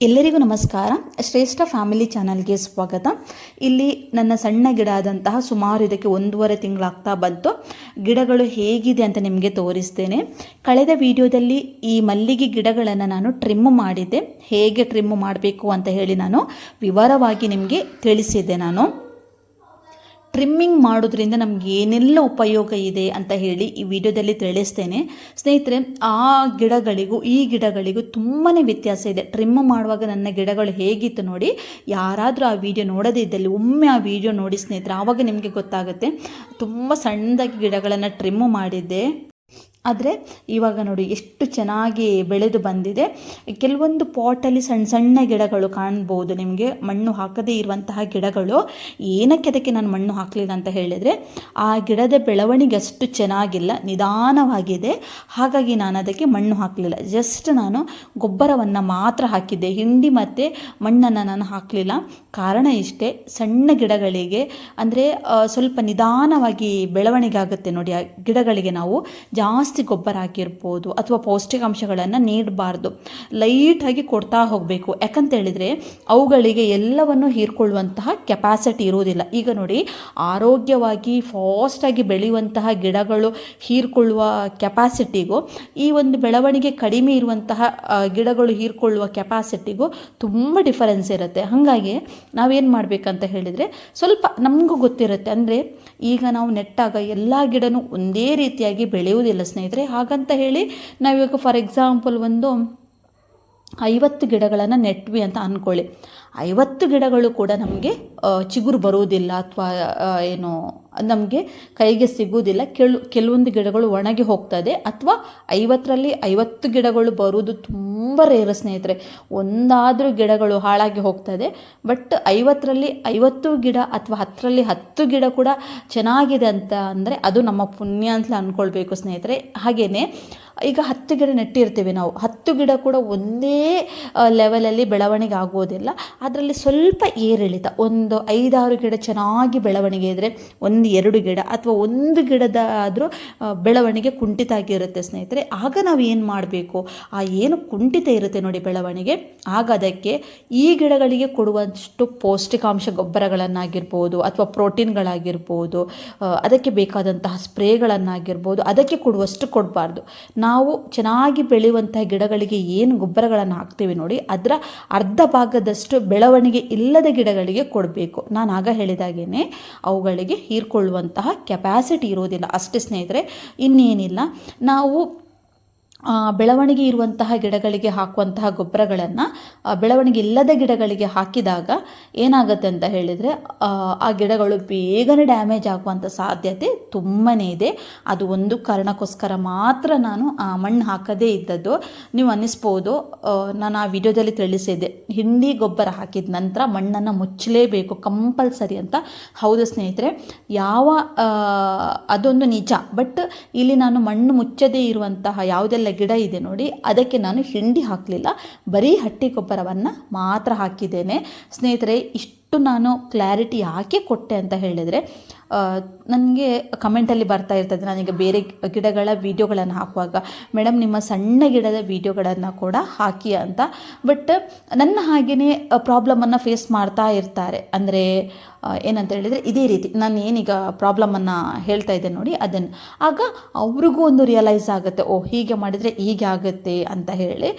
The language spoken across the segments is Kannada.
ಎಲ್ಲರಿಗೂ ನಮಸ್ಕಾರ. ಶ್ರೇಷ್ಠ ಫ್ಯಾಮಿಲಿ ಚಾನಲ್ಗೆ ಸ್ವಾಗತ. ಇಲ್ಲಿ ನನ್ನ ಸಣ್ಣ ಗಿಡ ಆದಂತಹ ಸುಮಾರು ಇದಕ್ಕೆ ಒಂದೂವರೆ ತಿಂಗಳಾಗ್ತಾ ಬಂತು. ಗಿಡಗಳು ಹೇಗಿದೆ ಅಂತ ನಿಮಗೆ ತೋರಿಸ್ತೇನೆ. ಕಳೆದ ವಿಡಿಯೋದಲ್ಲಿ ಈ ಮಲ್ಲಿಗೆ ಗಿಡಗಳನ್ನು ನಾನು ಟ್ರಿಮ್ ಮಾಡಿದ್ದೆ. ಹೇಗೆ ಟ್ರಿಮ್ ಮಾಡಬೇಕು ಅಂತ ಹೇಳಿ ನಾನು ವಿವರವಾಗಿ ನಿಮಗೆ ತಿಳಿಸಿದ್ದೆ ನಾನು. ಟ್ರಿಮ್ಮಿಂಗ್ ಮಾಡೋದ್ರಿಂದ ನಮ್ಗೆ ಏನೆಲ್ಲ ಉಪಯೋಗ ಇದೆ ಅಂತ ಹೇಳಿ ಈ ವಿಡಿಯೋದಲ್ಲಿ ತಿಳಿಸ್ತೇನೆ. ಸ್ನೇಹಿತರೆ, ಆ ಗಿಡಗಳಿಗೂ, ಈ ಗಿಡಗಳಿಗೂ ತುಂಬಾ ವ್ಯತ್ಯಾಸ ಇದೆ. ಟ್ರಿಮ್ ಮಾಡುವಾಗ ನನ್ನ ಗಿಡಗಳು ಹೇಗಿತ್ತು ನೋಡಿ, ಯಾರಾದರೂ ಆ ವಿಡಿಯೋ ನೋಡದೇ ಇದ್ದಲ್ಲಿ ಒಮ್ಮೆ ಆ ವಿಡಿಯೋ ನೋಡಿ ಸ್ನೇಹಿತರೆ, ಆವಾಗ ನಿಮಗೆ ಗೊತ್ತಾಗುತ್ತೆ. ತುಂಬ ಸಣ್ಣದಾಗಿ ಗಿಡಗಳನ್ನು ಟ್ರಿಮ್ ಮಾಡಿದ್ದೆ. ಆದರೆ ಇವಾಗ ನೋಡಿ ಎಷ್ಟು ಚೆನ್ನಾಗಿ ಬೆಳೆದು ಬಂದಿದೆ. ಕೆಲವೊಂದು ಪಾಟಲ್ಲಿ ಸಣ್ಣ ಸಣ್ಣ ಗಿಡಗಳು ಕಾಣ್ಬೋದು ನಿಮಗೆ. ಮಣ್ಣು ಹಾಕದೇ ಇರುವಂತಹ ಗಿಡಗಳು. ಏನಕ್ಕೆ ಅದಕ್ಕೆ ನಾನು ಮಣ್ಣು ಹಾಕಲಿಲ್ಲ ಅಂತ ಹೇಳಿದರೆ, ಆ ಗಿಡದ ಬೆಳವಣಿಗೆ ಅಷ್ಟು ಚೆನ್ನಾಗಿಲ್ಲ, ನಿಧಾನವಾಗಿದೆ. ಹಾಗಾಗಿ ನಾನು ಅದಕ್ಕೆ ಮಣ್ಣು ಹಾಕಲಿಲ್ಲ. ಜಸ್ಟ್ ನಾನು ಗೊಬ್ಬರವನ್ನು ಮಾತ್ರ ಹಾಕಿದ್ದೆ. ಹಿಂಡಿ ಮತ್ತು ಮಣ್ಣನ್ನು ನಾನು ಹಾಕಲಿಲ್ಲ. ಕಾರಣ ಇಷ್ಟೇ, ಸಣ್ಣ ಗಿಡಗಳಿಗೆ ಅಂದರೆ ಸ್ವಲ್ಪ ನಿಧಾನವಾಗಿ ಬೆಳವಣಿಗೆ ಆಗುತ್ತೆ ನೋಡಿ. ಆ ಗಿಡಗಳಿಗೆ ನಾವು ಜಾಸ್ತಿ ಗೊಬ್ಬರ ಆಗಿರ್ಬೋದು ಅಥವಾ ಪೌಷ್ಟಿಕಾಂಶಗಳನ್ನು ನೀಡಬಾರ್ದು. ಲೈಟಾಗಿ ಕೊಡ್ತಾ ಹೋಗಬೇಕು. ಯಾಕಂತ ಹೇಳಿದರೆ ಅವುಗಳಿಗೆ ಎಲ್ಲವನ್ನು ಹೀರ್ಕೊಳ್ಳುವಂತಹ ಕೆಪಾಸಿಟಿ ಇರುವುದಿಲ್ಲ. ಈಗ ನೋಡಿ, ಆರೋಗ್ಯವಾಗಿ ಫಾಸ್ಟಾಗಿ ಬೆಳೆಯುವಂತಹ ಗಿಡಗಳು ಹೀರ್ಕೊಳ್ಳುವ ಕೆಪಾಸಿಟಿಗೂ ಈ ಒಂದು ಬೆಳವಣಿಗೆ ಕಡಿಮೆ ಇರುವಂತಹ ಗಿಡಗಳು ಹೀರ್ಕೊಳ್ಳುವ ಕೆಪಾಸಿಟಿಗೂ ತುಂಬ ಡಿಫರೆನ್ಸ್ ಇರುತ್ತೆ. ಹಾಗಾಗಿ ನಾವೇನು ಮಾಡಬೇಕಂತ ಹೇಳಿದರೆ ಸ್ವಲ್ಪ ನಮಗೂ ಗೊತ್ತಿರುತ್ತೆ. ಅಂದರೆ ಈಗ ನಾವು ನೆಟ್ಟಾಗ ಎಲ್ಲ ಗಿಡನೂ ಒಂದೇ ರೀತಿಯಾಗಿ ಬೆಳೆಯುವುದಿಲ್ಲ ಸ್ನೇಹಿತರೆ. ಹಾಗಂತ ಹೇಳಿ ನಾವಿವಾಗ ಫಾರ್ ಎಕ್ಸಾಂಪಲ್ ಒಂದು ಐವತ್ತು ಗಿಡಗಳನ್ನು ನೆಟ್ವಿ ಅಂತ ಅಂದ್ಕೊಳ್ಳಿ ಐವತ್ತು ಗಿಡಗಳು ಕೂಡ ನಮಗೆ ಚಿಗುರು ಬರುವುದಿಲ್ಲ ಅಥವಾ ಏನು ನಮಗೆ ಕೈಗೆ ಸಿಗುವುದಿಲ್ಲ. ಕೆಲವೊಂದು ಗಿಡಗಳು ಒಣಗಿ ಹೋಗ್ತದೆ. ಅಥವಾ ಐವತ್ತರಲ್ಲಿ ಐವತ್ತು ಗಿಡಗಳು ಬರುವುದು ತುಂಬ ರೇರ ಸ್ನೇಹಿತರೆ. ಒಂದಾದರೂ ಗಿಡಗಳು ಹಾಳಾಗಿ ಹೋಗ್ತದೆ. ಬಟ್ ಐವತ್ತರಲ್ಲಿ ಐವತ್ತು ಗಿಡ ಅಥವಾ ಹತ್ತರಲ್ಲಿ ಹತ್ತು ಗಿಡ ಕೂಡ ಚೆನ್ನಾಗಿದೆ ಅಂತ ಅಂದರೆ ಅದು ನಮ್ಮ ಪುಣ್ಯ ಅಂತ ಅಂದ್ಕೊಳ್ಬೇಕು ಸ್ನೇಹಿತರೆ. ಹಾಗೆಯೇ ಈಗ ಹತ್ತು ಗಿಡ ನೆಟ್ಟಿರ್ತೀವಿ ನಾವು. ಹತ್ತು ಗಿಡ ಕೂಡ ಒಂದೇ ಲೆವೆಲಲ್ಲಿ ಬೆಳವಣಿಗೆ ಆಗೋದಿಲ್ಲ ಅದರಲ್ಲಿ ಸ್ವಲ್ಪ ಏರಿಳಿತ. ಒಂದು ಐದಾರು ಗಿಡ ಚೆನ್ನಾಗಿ ಬೆಳವಣಿಗೆ ಇದ್ದರೆ ಒಂದು ಎರಡು ಗಿಡ ಅಥವಾ ಒಂದು ಗಿಡದ ಆದರೂ ಬೆಳವಣಿಗೆ ಕುಂಠಿತ ಆಗಿರುತ್ತೆ ಸ್ನೇಹಿತರೆ. ಆಗ ನಾವು ಏನು ಮಾಡಬೇಕು? ಆ ಏನು ಕುಂಠಿತ ಇರುತ್ತೆ ನೋಡಿ ಬೆಳವಣಿಗೆ. ಆಗ ಅದಕ್ಕೆ ಈ ಗಿಡಗಳಿಗೆ ಕೊಡುವಷ್ಟು ಪೌಷ್ಟಿಕಾಂಶ ಗೊಬ್ಬರಗಳನ್ನಾಗಿರ್ಬೋದು ಅಥವಾ ಪ್ರೋಟೀನ್ಗಳಾಗಿರ್ಬೋದು ಅದಕ್ಕೆ ಬೇಕಾದಂತಹ ಸ್ಪ್ರೇಗಳನ್ನಾಗಿರ್ಬೋದು, ಅದಕ್ಕೆ ಕೊಡುವಷ್ಟು ಕೊಡಬಾರ್ದು. ನಾವು ಚೆನ್ನಾಗಿ ಬೆಳೆಯುವಂತಹ ಗಿಡಗಳಿಗೆ ಏನು ಗೊಬ್ಬರಗಳನ್ನು ಹಾಕ್ತೀವಿ ನೋಡಿ, ಅದರ ಅರ್ಧ ಭಾಗದಷ್ಟು ಬೆಳವಣಿಗೆ ಇಲ್ಲದ ಗಿಡಗಳಿಗೆ ಕೊಡಬೇಕು. ನಾನು ಆಗ ಹೇಳಿದಾಗೇನೆ, ಅವುಗಳಿಗೆ ಹೀರ್ಕೊಳ್ಳುವಂತಹ ಕೆಪ್ಯಾಸಿಟಿ ಇರೋದಿಲ್ಲ ಅಷ್ಟೇ ಸ್ನೇಹಿತರೆ ಇನ್ನೇನಿಲ್ಲ. ನಾವು ಬೆಳವಣಿಗೆ ಇರುವಂತಹ ಗಿಡಗಳಿಗೆ ಹಾಕುವಂತಹ ಗೊಬ್ಬರಗಳನ್ನು ಬೆಳವಣಿಗೆ ಇಲ್ಲದ ಗಿಡಗಳಿಗೆ ಹಾಕಿದಾಗ ಏನಾಗುತ್ತೆ ಅಂತ ಹೇಳಿದರೆ ಆ, ಗಿಡಗಳು ಬೇಗನೆ ಡ್ಯಾಮೇಜ್ ಆಗುವಂಥ ಸಾಧ್ಯತೆ ತುಂಬಾ ಇದೆ. ಅದು ಒಂದು ಕಾರಣಕ್ಕೋಸ್ಕರ ಮಾತ್ರ ನಾನು ಆ ಮಣ್ಣು ಹಾಕದೇ ಇದ್ದದ್ದು. ನೀವು ಅನ್ನಿಸ್ಬೋದು ನಾನು ಆ ವಿಡಿಯೋದಲ್ಲಿ ತಿಳಿಸಿದ್ದೆ. ಹಿಂಡಿ ಗೊಬ್ಬರ ಹಾಕಿದ ನಂತರ ಮಣ್ಣನ್ನು ಮುಚ್ಚಲೇಬೇಕು ಕಂಪಲ್ಸರಿ ಅಂತ. ಹೌದು ಸ್ನೇಹಿತರೆ ಯಾವ ಅದೊಂದು ನಿಜ. ಬಟ್ ಇಲ್ಲಿ ನಾನು ಮಣ್ಣು ಮುಚ್ಚದೇ ಇರುವಂತಹ ಯಾವುದೆಲ್ಲ ಗಿಡ ಇದೆ ನೋಡಿ ಅದಕ್ಕೆ ನಾನು ಹಿಂಡಿ ಹಾಕಲಿಲ್ಲ. ಬರೀ ಹಟ್ಟಿ ಗೊಬ್ಬರವನ್ನು ಮಾತ್ರ ಹಾಕಿದ್ದೇನೆ. ಸ್ನೇಹಿತರೆ ಇಷ್ಟು ನಾನು ಕ್ಲಾರಿಟಿ ಯಾಕೆ ಕೊಟ್ಟೆ ಅಂತ ಹೇಳಿದರೆ ನನಗೆ ಕಮೆಂಟಲ್ಲಿ ಬರ್ತಾ ಇರ್ತದೆ. ನನಗೆ ಬೇರೆ ಗಿಡಗಳ ವೀಡಿಯೋಗಳನ್ನು ಹಾಕುವಾಗ, ಮೇಡಮ್, ನಿಮ್ಮ ಸಣ್ಣ ಗಿಡದ ವೀಡಿಯೋಗಳನ್ನು ಕೂಡ ಹಾಕಿ ಅಂತ. ಬಟ್ ನನ್ನ ಹಾಗೆಯೇ ಪ್ರಾಬ್ಲಮನ್ನು ಫೇಸ್ ಮಾಡ್ತಾ ಇರ್ತಾರೆ. ಅಂದರೆ ಏನಂತ ಹೇಳಿದರೆ ಇದೇ ರೀತಿ. ನಾನು ಏನೀಗ ಪ್ರಾಬ್ಲಮನ್ನು ಹೇಳ್ತಾ ಇದ್ದೆ ನೋಡಿ, ಅದನ್ನು. ಆಗ ಅವ್ರಿಗೂ ಒಂದು ರಿಯಲೈಸ್ ಆಗುತ್ತೆ, ಓ, ಹೀಗೆ ಮಾಡಿದರೆ ಹೀಗೆ ಆಗುತ್ತೆ ಅಂತ ಹೇಳಿ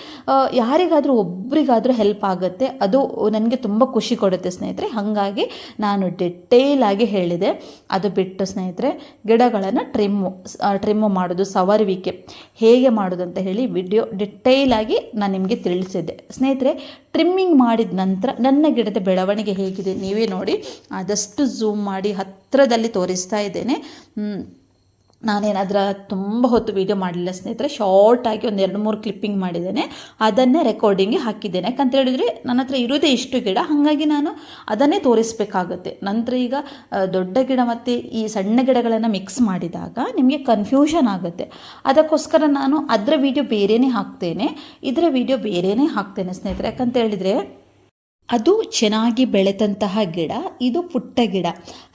ಯಾರಿಗಾದರೂ ಒಬ್ರಿಗಾದರೂ ಹೆಲ್ಪ್ ಆಗುತ್ತೆ. ಅದು ನನಗೆ ತುಂಬ ಖುಷಿ ಕೊಡುತ್ತೆ ಸ್ನೇಹಿತರೆ. ಹಾಗಾಗಿ ನಾನು ಡಿಟೇಲ್ ಆಗಿ ಹೇಳಿದೆ. ಅದು ಬಿಟ್ಟು ಸ್ನೇಹಿತರೆ, ಗಿಡಗಳನ್ನು ಟ್ರಿಮ್ಮು ಟ್ರಿಮ್ಮು ಮಾಡೋದು, ಸವರುವಿಕೆ. ಹೇಗೆ ಮಾಡೋದು ಅಂತ ಹೇಳಿ ವಿಡಿಯೋ ಡಿಟೇಲ್ ಆಗಿ ನಾನು ನಿಮಗೆ ತಿಳಿಸಿದ್ದೆ ಸ್ನೇಹಿತರೆ ಟ್ರಿಮ್ಮಿಂಗ್ ಮಾಡಿದ ನಂತರ ನನ್ನ ಗಿಡದ ಬೆಳವಣಿಗೆ ಹೇಗಿದೆ? ನೀವೇ ನೋಡಿ. ಆದಷ್ಟು ಝೂಮ್ ಮಾಡಿ ಹತ್ತಿರದಲ್ಲಿ ತೋರಿಸ್ತಾ ಇದ್ದೇನೆ. ನಾನೇನಾದ್ರ ತುಂಬ ಹೊತ್ತು ವೀಡಿಯೋ ಮಾಡಲಿಲ್ಲ ಸ್ನೇಹಿತರೆ ಶಾರ್ಟಾಗಿ ಒಂದು ಎರಡು ಮೂರು ಕ್ಲಿಪ್ಪಿಂಗ್ ಮಾಡಿದ್ದೇನೆ. ಅದನ್ನೇ ರೆಕಾರ್ಡಿಂಗ್ಗೆ ಹಾಕಿದ್ದೇನೆ. ಯಾಕಂತ ಹೇಳಿದರೆ ನನ್ನ ಹತ್ರ ಇರೋದೇ ಇಷ್ಟು ಗಿಡ, ಹಾಗಾಗಿ ನಾನು ಅದನ್ನೇ ತೋರಿಸಬೇಕಾಗುತ್ತೆ. ನಂತರ ಈಗ ದೊಡ್ಡ ಗಿಡ ಮತ್ತು ಈ ಸಣ್ಣ ಗಿಡಗಳನ್ನು ಮಿಕ್ಸ್ ಮಾಡಿದಾಗ ನಿಮಗೆ ಕನ್ಫ್ಯೂಷನ್ ಆಗುತ್ತೆ. ಅದಕ್ಕೋಸ್ಕರ ನಾನು ಅದರ ವೀಡಿಯೋ ಬೇರೆಯೇ ಹಾಕ್ತೇನೆ. ಇದರ ವೀಡಿಯೋ ಬೇರೆಯೇ ಹಾಕ್ತೇನೆ ಸ್ನೇಹಿತರೆ. ಯಾಕಂತ ಹೇಳಿದರೆ ಅದು ಚೆನ್ನಾಗಿ ಬೆಳೆದಂತಹ ಗಿಡ, ಇದು ಪುಟ್ಟ ಗಿಡ.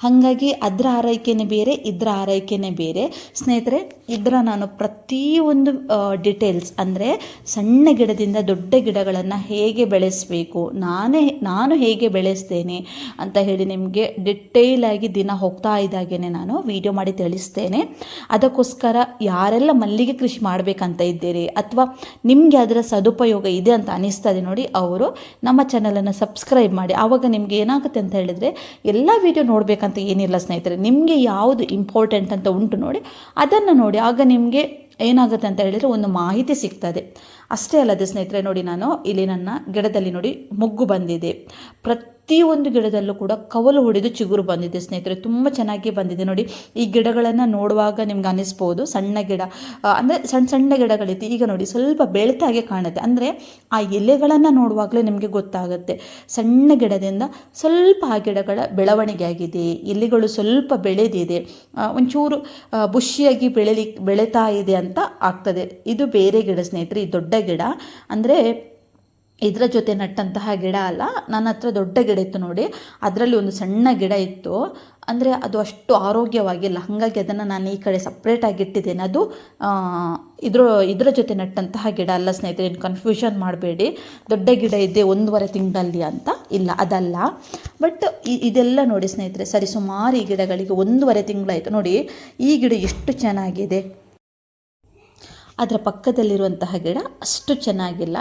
ಹಾಗಾಗಿ ಅದರ ಆರೈಕೆನೇ ಬೇರೆ, ಇದರ ಆರೈಕೆನೇ ಬೇರೆ. ಸ್ನೇಹಿತರೆ, ಇದರ ನಾನು ಪ್ರತಿಯೊಂದು ಡಿಟೇಲ್ಸ್ ಅಂದರೆ ಸಣ್ಣ ಗಿಡದಿಂದ ದೊಡ್ಡ ಗಿಡಗಳನ್ನು ಹೇಗೆ ಬೆಳೆಸಬೇಕು, ನಾನೇ, ನಾನು ಹೇಗೆ ಬೆಳೆಸ್ತೇನೆ ಅಂತ ಹೇಳಿ ನಿಮಗೆ ಡಿಟೇಲಾಗಿ ದಿನ ಹೋಗ್ತಾ ಇದ್ದಾಗೇ ನಾನು ವಿಡಿಯೋ ಮಾಡಿ ತಿಳಿಸ್ತೇನೆ. ಅದಕ್ಕೋಸ್ಕರ ಯಾರೆಲ್ಲ ಮಲ್ಲಿಗೆ ಕೃಷಿ ಮಾಡಬೇಕಂತ ಇದ್ದೀರಿ, ಅಥವಾ ನಿಮಗೆ ಅದರ ಸದುಪಯೋಗ ಇದೆ ಅಂತ ಅನಿಸ್ತದೆ ನೋಡಿ, ಅವರು ನಮ್ಮ ಚಾನಲನ್ನು ಸಬ್ಸ್ಕ್ರೈಬ್ ಮಾಡಿ. ಆವಾಗ ನಿಮಗೆ ಏನಾಗುತ್ತೆ ಅಂತ ಹೇಳಿದರೆ, ಎಲ್ಲ ವಿಡಿಯೋ ನೋಡಬೇಕಂತ ಏನಿಲ್ಲ ಸ್ನೇಹಿತರೆ, ನಿಮಗೆ ಯಾವುದು ಇಂಪಾರ್ಟೆಂಟ್ ಅಂತ ಉಂಟು ನೋಡಿ, ಅದನ್ನು ನೋಡಿ. ಆಗ ನಿಮಗೆ ಏನಾಗುತ್ತೆ ಅಂತ ಹೇಳಿದರೆ, ಒಂದು ಮಾಹಿತಿ ಸಿಗ್ತದೆ. ಅಷ್ಟೇ ಅಲ್ಲದೆ ಸ್ನೇಹಿತರೆ, ನೋಡಿ ನಾನು ಇಲ್ಲಿ ನನ್ನ ಗಿಡದಲ್ಲಿ ನೋಡಿ ಮೊಗ್ಗು ಬಂದಿದೆ. ಪ್ರತಿಯೊಂದು ಗಿಡದಲ್ಲೂ ಕೂಡ ಕವಲು ಹೊಡೆದು ಚಿಗುರು ಬಂದಿದೆ ಸ್ನೇಹಿತರೆ, ತುಂಬ ಚೆನ್ನಾಗಿ ಬಂದಿದೆ. ನೋಡಿ, ಈ ಗಿಡಗಳನ್ನು ನೋಡುವಾಗ ನಿಮ್ಗೆ ಅನಿಸ್ಬೋದು, ಸಣ್ಣ ಗಿಡ ಅಂದರೆ ಸಣ್ಣ ಸಣ್ಣ ಗಿಡಗಳಿತ್ತು ಈಗ ನೋಡಿ, ಸ್ವಲ್ಪ ಬೆಳೆತಾಗೆ ಕಾಣುತ್ತೆ. ಅಂದರೆ ಆ ಎಲೆಗಳನ್ನು ನೋಡುವಾಗಲೇ ನಿಮಗೆ ಗೊತ್ತಾಗುತ್ತೆ. ಸಣ್ಣ ಗಿಡದಿಂದ ಸ್ವಲ್ಪ ಆ ಗಿಡಗಳ ಬೆಳವಣಿಗೆ ಆಗಿದೆ. ಎಲೆಗಳು ಸ್ವಲ್ಪ ಬೆಳೆದಿದೆ. ಒಂಚೂರು ಬುಷಿಯಾಗಿ ಬೆಳೆಲಿ, ಬೆಳೀತಾ ಇದೆ ಅಂತ ಆಗ್ತದೆ. ಇದು ಬೇರೆ ಗಿಡ ಸ್ನೇಹಿತರೆ ಈ ದೊಡ್ಡ ಗಿಡ, ಅಂದರೆ ಇದರ ಜೊತೆ ನಟ್ಟಂತಹ ಗಿಡ ಅಲ್ಲ, ನನ್ನ ಹತ್ರ ದೊಡ್ಡ ಗಿಡ ಇತ್ತು ನೋಡಿ, ಅದರಲ್ಲಿ ಒಂದು ಸಣ್ಣ ಗಿಡ ಇತ್ತು. ಅಂದರೆ ಅದು ಅಷ್ಟು ಆರೋಗ್ಯವಾಗಿಲ್ಲ. ಹಾಗಾಗಿ ಅದನ್ನು ನಾನು ಈ ಕಡೆ ಸಪ್ರೇಟಾಗಿ ಇಟ್ಟಿದ್ದೇನೆ. ಅದು ಇದ್ರ, ಇದರ ಜೊತೆ ನಟ್ಟಂತಹ ಗಿಡ ಅಲ್ಲ ಸ್ನೇಹಿತರೆ, ಏನು ಕನ್ಫ್ಯೂಷನ್ ಮಾಡಬೇಡಿ. ದೊಡ್ಡ ಗಿಡ ಇದೆ, ಒಂದೂವರೆ ತಿಂಗಳಲ್ಲಿ ಅಂತ ಇಲ್ಲ, ಅದಲ್ಲ. ಬಟ್ ಇದೆಲ್ಲ ನೋಡಿ ಸ್ನೇಹಿತರೆ, ಸರಿ ಸುಮಾರು ಈ ಗಿಡಗಳಿಗೆ ಒಂದೂವರೆ ತಿಂಗಳಾಯಿತು. ನೋಡಿ, ಈ ಗಿಡ ಎಷ್ಟು ಚೆನ್ನಾಗಿದೆ. ಅದರ ಪಕ್ಕದಲ್ಲಿರುವಂತಹ ಗಿಡ ಅಷ್ಟು ಚೆನ್ನಾಗಿಲ್ಲ.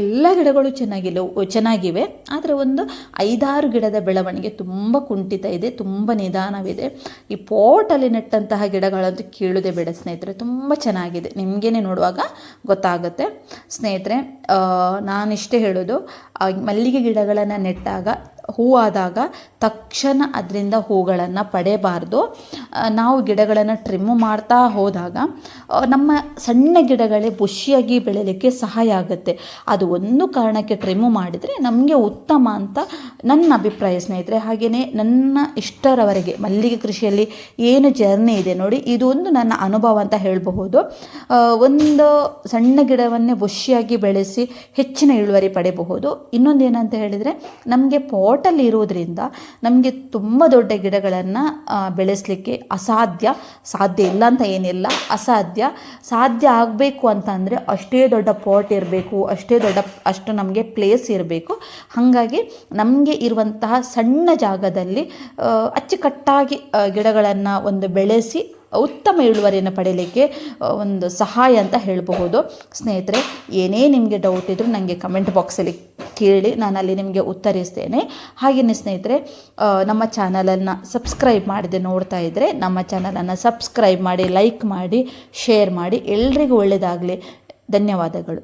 ಎಲ್ಲ ಗಿಡಗಳು ಚೆನ್ನಾಗಿಲ್ಲ ಚೆನ್ನಾಗಿವೆ. ಆದರೆ ಒಂದು ಐದಾರು ಗಿಡದ ಬೆಳವಣಿಗೆ ತುಂಬ ಕುಂಠಿತ ಇದೆ, ತುಂಬ ನಿಧಾನವಿದೆ. ಈ ಪೋಟಲ್ಲಿ ನೆಟ್ಟಂತಹ ಗಿಡಗಳಂತೂ ಕೇಳೋದೇ ಬೇಡ ಸ್ನೇಹಿತರೆ, ತುಂಬ ಚೆನ್ನಾಗಿದೆ. ನಿಮಗೇನೆ ನೋಡುವಾಗ ಗೊತ್ತಾಗುತ್ತೆ. ಸ್ನೇಹಿತರೆ ನಾನಿಷ್ಟೇ ಹೇಳೋದು ಮಲ್ಲಿಗೆ ಗಿಡಗಳನ್ನು ನೆಟ್ಟಾಗ ಹೂವಾದಾಗ ತಕ್ಷಣ ಅದರಿಂದ ಹೂಗಳನ್ನು ಪಡೆಯಬಾರ್ದು. ನಾವು ಗಿಡಗಳನ್ನು ಟ್ರಿಮ್ ಮಾಡ್ತಾ ಹೋದಾಗ ನಮ್ಮ ಸಣ್ಣ ಗಿಡಗಳೇ ಬುಷಿಯಾಗಿ ಬೆಳೆಯಲಿಕ್ಕೆ ಸಹಾಯ ಆಗುತ್ತೆ. ಅದು ಒಂದು ಕಾರಣಕ್ಕೆ ಟ್ರಿಮ್ ಮಾಡಿದರೆ ನಮಗೆ ಉತ್ತಮ ಅಂತ ನನ್ನ ಅಭಿಪ್ರಾಯ ಸ್ನೇಹಿತರೆ. ಹಾಗೆಯೇ ನನ್ನ ಇಷ್ಟರವರೆಗೆ ಮಲ್ಲಿಗೆ ಕೃಷಿಯಲ್ಲಿ ಏನು ಜರ್ನಿ ಇದೆ ನೋಡಿ ಇದು ಒಂದು ನನ್ನ ಅನುಭವ ಅಂತ ಹೇಳಬಹುದು. ಒಂದು ಸಣ್ಣ ಗಿಡವನ್ನೇ ಬುಷಿಯಾಗಿ ಬೆಳೆಸಿ ಹೆಚ್ಚಿನ ಇಳುವರಿ ಪಡೆಯಬಹುದು. ಇನ್ನೊಂದು ಏನಂತ ಹೇಳಿದರೆ, ನಮಗೆ ಪಾಟಲ್ಲಿ ಇರೋದ್ರಿಂದ ನಮಗೆ ತುಂಬ ದೊಡ್ಡ ಗಿಡಗಳನ್ನು ಬೆಳೆಸಲಿಕ್ಕೆ ಅಸಾಧ್ಯ, ಸಾಧ್ಯ ಇಲ್ಲ ಅಂತ ಏನಿಲ್ಲ, ಅಸಾಧ್ಯ. ಸಾಧ್ಯ ಆಗಬೇಕು ಅಂತಂದರೆ ಅಷ್ಟೇ ದೊಡ್ಡ ಪಾಟ್ ಇರಬೇಕು, ಅಷ್ಟೇ ದೊಡ್ಡ ಅಷ್ಟು ನಮಗೆ ಪ್ಲೇಸ್ ಇರಬೇಕು. ಹಾಗಾಗಿ ನಮಗೆ ಇರುವಂತಹ ಸಣ್ಣ ಜಾಗದಲ್ಲಿ ಅಚ್ಚುಕಟ್ಟಾಗಿ ಗಿಡಗಳನ್ನು ಒಂದು ಬೆಳೆಸಿ ಉತ್ತಮ ಇಳುವರಿಯನ್ನು ಪಡೆಯಲಿಕ್ಕೆ ಒಂದು ಸಹಾಯ ಅಂತ ಹೇಳಬಹುದು. ಸ್ನೇಹಿತರೆ, ಏನೇ ನಿಮಗೆ ಡೌಟ್ ಇದ್ದರೂ ನನಗೆ ಕಮೆಂಟ್ ಬಾಕ್ಸಲ್ಲಿ ಕೇಳಿ ನಾನು ಅಲ್ಲಿ ನಿಮಗೆ ಉತ್ತರಿಸ್ತೇನೆ. ಹಾಗೆಯೇ ಸ್ನೇಹಿತರೆ ನಮ್ಮ ಚಾನಲನ್ನು ಸಬ್ಸ್ಕ್ರೈಬ್ ಮಾಡಿದೆ ನೋಡ್ತಾ ಇದ್ದರೆ ನಮ್ಮ ಚಾನಲನ್ನು ಸಬ್ಸ್ಕ್ರೈಬ್ ಮಾಡಿ, ಲೈಕ್ ಮಾಡಿ, ಶೇರ್ ಮಾಡಿ. ಎಲ್ರಿಗೂ ಒಳ್ಳೆಯದಾಗಲಿ ಧನ್ಯವಾದಗಳು.